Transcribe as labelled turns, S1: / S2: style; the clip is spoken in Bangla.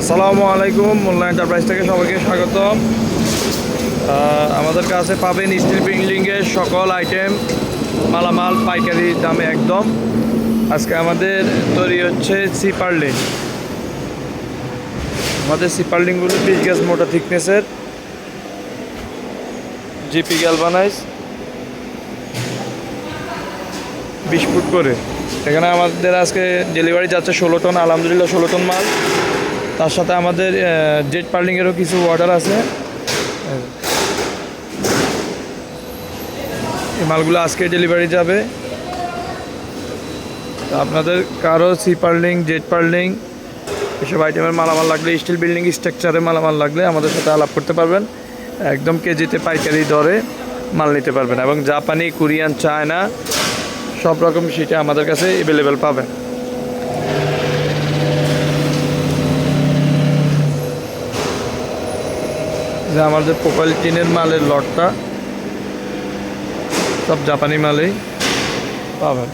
S1: আসসালামু আলাইকুম, মোল্লা এন্টারপ্রাইজ থেকে সবাইকে স্বাগতম। আমাদের কাছে পাবেন স্টিল বিল্ডিংয়ের সকল আইটেম মালামাল, পাইকারি দামে একদম। আজকে আমাদের তৈরি হচ্ছে সিপারলিং আমাদের সিপারলিংগুলো বিশ গ্যাস মোটা থিকনেসের জিপি গ্যালভানাইজ বিশ ফুট করে। এখানে আমাদের আজকে ডেলিভারি যাচ্ছে ষোলো টন আলহামদুলিল্লাহ ষোলো টন মাল। তার সাথে আমাদের জেট পার্লিংয়েরও কিছু অর্ডার আছে। এই মালগুলো আজকে ডেলিভারি যাবে। আপনাদের কারও সি পার্লিং জেট পার্লিং এসব আইটেমের মালামাল লাগলে স্টিল বিল্ডিং স্ট্রাকচারের মালামাল লাগলে আমাদের সাথে আলাপ করতে পারবেন। একদম কেজিতে পাইকারি দরে মাল নিতে পারবেন এবং জাপানি, কোরিয়ান, চায়না, সব রকম সেটা আমাদের কাছে অ্যাভেলেবেল পাবেন। যে আমাদের প্রোফাইল টিনের মালের লটটা সব জাপানি মালেই পাবেন